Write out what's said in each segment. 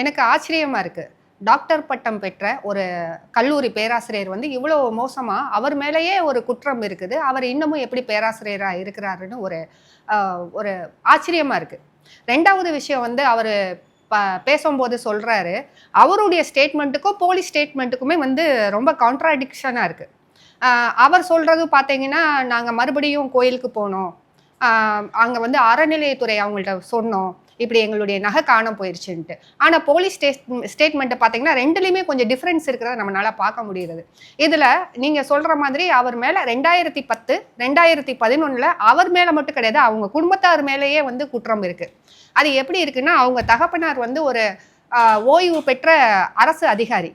எனக்கு ஆச்சரியமா இருக்கு. டாக்டர் பட்டம் பெற்ற ஒரு கல்லூரி பேராசிரியர் வந்து இவ்வளோ மோசமாக அவர் மேலேயே ஒரு குற்றம் இருக்குது. அவர் இன்னமும் எப்படி பேராசிரியராக இருக்கிறாருன்னு ஒரு ஒரு ஆச்சரியமாக இருக்குது ரெண்டாவது விஷயம் வந்து அவர் பேசும்போது சொல்கிறாரு அவருடைய ஸ்டேட்மெண்ட்டுக்கும் போலீஸ் ஸ்டேட்மெண்ட்டுக்குமே வந்து ரொம்ப கான்ட்ராடிக்ஷனாக இருக்குது அவர் சொல்கிறது பார்த்தீங்கன்னா நாங்கள் மறுபடியும் கோயிலுக்கு போனோம். அங்கே வந்து அறநிலையத்துறை அவங்கள்ட்ட சொன்னோம். இப்படி எங்களுடைய நகை காணாம போயிருச்சுன்ட்டு. ஆனால் போலீஸ் ஸ்டேட் ஸ்டேட்மெண்ட்டை பார்த்தீங்கன்னா ரெண்டுலேயுமே கொஞ்சம் டிஃப்ரென்ஸ் இருக்கிறத நம்மளால பார்க்க முடியுது இதில் நீங்கள் சொல்கிற மாதிரி அவர் மேலே ரெண்டாயிரத்தி பத்து ரெண்டாயிரத்தி பதினொன்றில் அவர் மேலே மட்டும் கிடையாது அவங்க குடும்பத்தார் மேலேயே வந்து குற்றம் இருக்குது அது எப்படி இருக்குன்னா அவங்க தகப்பனார் வந்து ஒரு ஓய்வு பெற்ற அரசு அதிகாரி.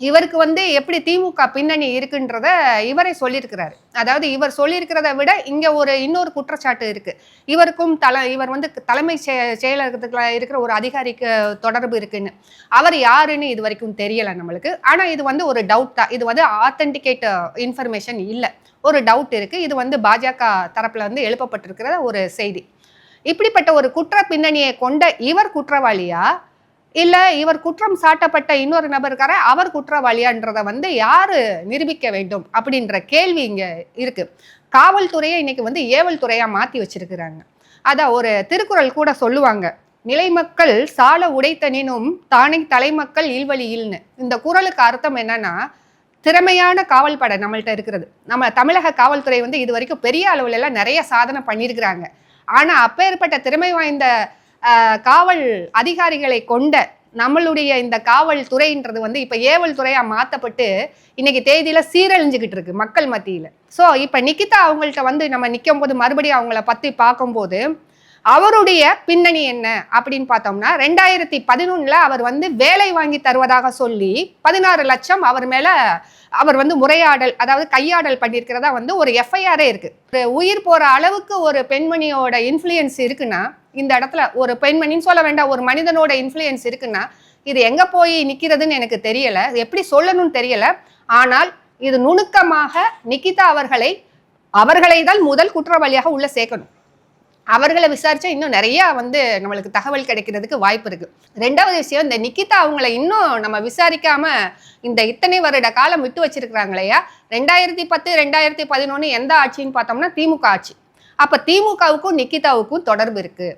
இவருக்கு வந்து எப்படி திமுக பின்னணி இருக்குன்றத இவரே சொல்லியிருக்கிறாரு. அதாவது இவர் சொல்லியிருக்கிறத விட இங்கே ஒரு இன்னொரு குற்றச்சாட்டு இருக்குது இவருக்கும் தல இவர் வந்து தலைமை செ- செயலகத்துக்குள்ள இருக்கிற ஒரு அதிகாரிக்கு தொடர்பு இருக்குன்னு. அவர் யாருன்னு இது வரைக்கும் தெரியலை நம்மளுக்கு. ஆனால் இது வந்து ஒரு டவுட் தான். இது வந்து ஆத்தென்டிகேட் இன்ஃபர்மேஷன் இல்லை. ஒரு டவுட் இருக்குது இது வந்து பாஜக தரப்பில் வந்து எழுப்பப்பட்டிருக்கிற ஒரு செய்தி. இப்படிப்பட்ட ஒரு குற்ற பின்னணியை கொண்ட இவர் குற்றவாளியாக இல்லை இவர் குற்றம் சாட்டப்பட்ட இன்னொரு நபர் இருக்காரு அவர் குற்றவாளியான்றத வந்து யாரு நிரூபிக்க வேண்டும் அப்படின்ற கேள்வி இங்க இருக்கு. காவல்துறையை இன்னைக்கு வந்து ஏவல் துறையா மாத்தி வச்சிருக்கிறாங்க. அதான் ஒரு திருக்குறள் கூட சொல்லுவாங்க. நிலைமக்கள் சால உடைத்தனினும் தானே தலைமக்கள் இல்வழியில்னு இந்த குறளுக்கு அர்த்தம் என்னன்னா திறமையான காவல் படை நம்மள்ட்ட இருக்கிறது. நம்ம தமிழக காவல்துறை வந்து இது வரைக்கும் பெரிய அளவுல எல்லாம் நிறைய சாதனை பண்ணியிருக்கிறாங்க ஆனா அப்பேற்பட்ட திறமை வாய்ந்த காவல் அதிகாரிகளை கொண்ட நம்மளுடைய இந்த காவல் துறைன்றது வந்து இப்போ ஏவல் துறையாக மாற்றப்பட்டு இன்னைக்கு தேதியில் சீரழிஞ்சுக்கிட்டு இருக்கு மக்கள் மத்தியில். ஸோ இப்போ நிக்கிதா அவங்கள்ட்ட வந்து நம்ம நிற்கும் போது மறுபடியும் அவங்கள பற்றி பார்க்கும்போது அவருடைய பின்னணி என்ன அப்படின்னு பார்த்தோம்னா ரெண்டாயிரத்தி பதினொன்னில் அவர் வந்து வேலை வாங்கி தருவதாக சொல்லி பதினாறு லட்சம் அவர் மேலே அவர் வந்து முறையாடல் அதாவது கையாடல் பண்ணியிருக்கிறதா வந்து ஒரு எஃப்ஐஆரே இருக்குது உயிர் போகிற அளவுக்கு ஒரு பெண்மணியோட இன்ஃப்ளூயன்ஸ் இருக்குன்னா இந்த இடத்துல ஒரு பெண்மணின்னு சொல்ல வேண்டாம் ஒரு மனிதனோட இன்ஃப்ளூயன்ஸ் இருக்குன்னா இது எங்கே போய் நிற்கிறதுன்னு எனக்கு தெரியலை எப்படி சொல்லணும்னு தெரியலை. ஆனால் இது நுணுக்கமாக நிக்கிதா அவர்களை அவர்களை தான் முதல் குற்றவாளியாக உள்ள சேர்க்கணும். அவர்களை விசாரிச்சா இன்னும் நிறையா வந்து நம்மளுக்கு தகவல் கிடைக்கிறதுக்கு வாய்ப்பு இருக்கு. ரெண்டாவது விஷயம் இந்த நிக்கிதா அவங்கள இன்னும் நம்ம விசாரிக்காம இந்த இத்தனை வருட காலம் விட்டு வச்சிருக்கிறாங்க இல்லையா ரெண்டாயிரத்தி பத்து ரெண்டாயிரத்தி பதினொன்று எந்த ஆட்சின்னு பார்த்தோம்னா திமுக ஆட்சி. அப்போ திமுகவுக்கும் நிக்கிதாவுக்கும் தொடர்பு இருக்கு.